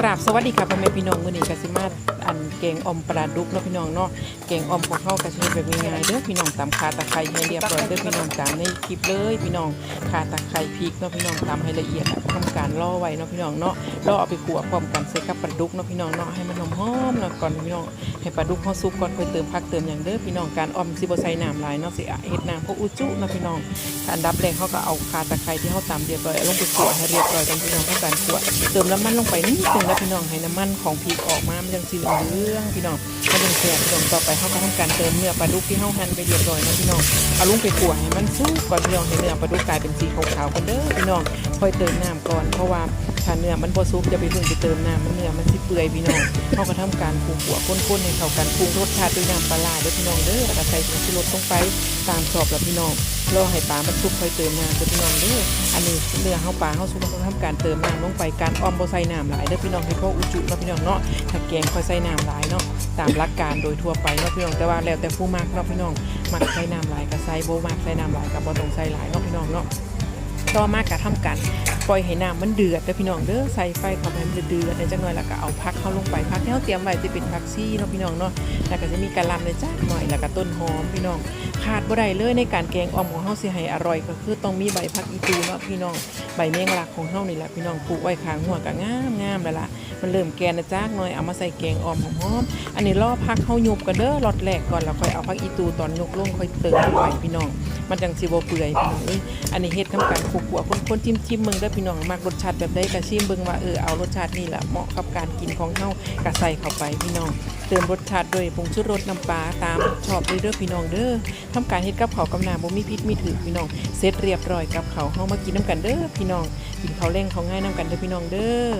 สวัสดีค่ะพ่อแม่พี่น้องมื้อนี้ก็สิมาอันแกงอมปลาดุกเนาะพี่น้องเนาะแกงอมของเฮาก็สิเฮ็ดแบบง่ายๆเด้อพี่น้องตำข่าตะไคร้ให้เรียบร้อยเด้อพี่น้องตามในคลิปเลยพี่น้องขาตะไคร้พริกเนาะพี่น้องตำให้ละเอียดแล้วก็ทำการล่อไว้เนาะพี่น้องเนาะล่อเอาไปคั่วพร้อมกันใส่กับปลาดุกเนาะพี่น้องเนาะให้มันหอมๆเนาะก่อนพี่น้องให้ปลาดุกเฮาสุกก่อนค่อยเติมผักเติมหยังเด้อพี่น้องการอมสิบ่ใส่น้ำหลายเนาะสิเฮ็ดน้ำพวกอุจุเนาะพี่น้องอันดับแรกเฮาก็เอาขาตะไคร้ที่เฮาตำเรียบร้อยลงไปคั่วให้เรียบร้อยกันพี่น้องทำการคั่วเติมน้ำมันลงไปนิดนึงแล้วพี่น้องให้น้ำมันของพริกออกมามันจังสีเหลืองพี่น้องมันจังแซ่บพี่น้องต่อไปเขาก็ทำการเติมเนื้อปลาดุกที่เขาหั่นไปเรียบร้อยนะพี่น้องเอาลงไปขั่วให้มันสุกก่อนพี่น้องให้เนื้อปลาดุกกลายเป็นสีขาวๆกันเด้อพี่น้องค่อยเติมน้ำก่อนเพราะว่า ถ้าเนื้อมันบ่สุกจะไปเพิ่งไปเติมน้ำมันเนื้อมันสิเปื่อยพี่น้องเฮาก็ทำการคลุกหัวข้นๆให้เข้ากันปรุงรสชาติด้วยน้ำปลาร้าเด้อพี่น้องเด้อแล้วก็ใส่ผงชูรสลงไปตามชอบแล้วพี่น้องรอให้ปลามันสุกค่อยเติมน้ำด้อพี่น้องเด้ออันนี้เนื้อเฮาปลาเฮาสุกราต้องทำการเติมน้ำลงไปการออมบ่ใส่น้ำหลายเด้อพี่น้องให้พออุจุเนาะพี่น้องเนาะถ้าแกงค่อยใส่น้ำหลายเนาะตามหลักการโดยทั่วไปเนาะพี่น้องแต่ว่าแล้วแต่ผู้มักเนาะพี่น้องมักใส่น้ำหลายก็ใส่โบมักใส่น้ำหลายก็บ่ต้องใส่หลายเนาะพี่น้องเนาะต่อมากะทำกัน ปล่อยให้น้ำมันเดือดเด้อพี่น้องเด้อใส่ไฟเข้าไปให้มันเดือดในจังหน่อยแล้วก็เอาพักเข้าลงไปพักที่เราเตรียมไว้จะเป็นผักชีเนาะพี่น้องเนาะแล้วก็จะมีกะหล่ำเลยจ้าหน่อยแล้วก็ต้นหอมพี่น้องขาดบ่ได้เลยในการแกงอ่อมของเฮาสิให้อร่อยก็คือต้องมีใบผักอีตูเนาะพี่น้องใบเมี่ยงลักของเฮานี่แหละพี่น้องปลูกไว้ข้างหัวก็งามงามแล้วล่ะมันเริ่มแก่นะจ้าหน่อยเอามาใส่แกงอ่อมหอมอันนี้รอพักเฮายุบกันเด้อรอดแรกก่อนแล้วค่อยเอาผักอีตูตอนยกลงค่อยเติมไปพี่น้อง มันจังสิบ่เปื่อยพี่น้องอันนี้เฮ็ดทำการคลุกหัวคนๆจิ้มๆเบิ่งเด้อพี่ี่น้องมักรสชาติแบบได้กระชิมเบิ่งว่าเออเอารสชาตินี่แหละเหมาะกับการกินของเฮาก็ใส่เข้าไปพี่น้องเติมรสชาติด้วยผงชูรสน้ำปลาตามชอบเด้อพี่น้องเด้อทำการเฮ็ดกับเขาวกับน้ำบ่มีพิษมีถือพี่น้องเสร็จเรียบร้อยกับเขาเฮามากินน้ำกันเด้อพี่น้องกินเขาเร่งเขาง่ายน้ำกันเด้อพี่น้องเด้อ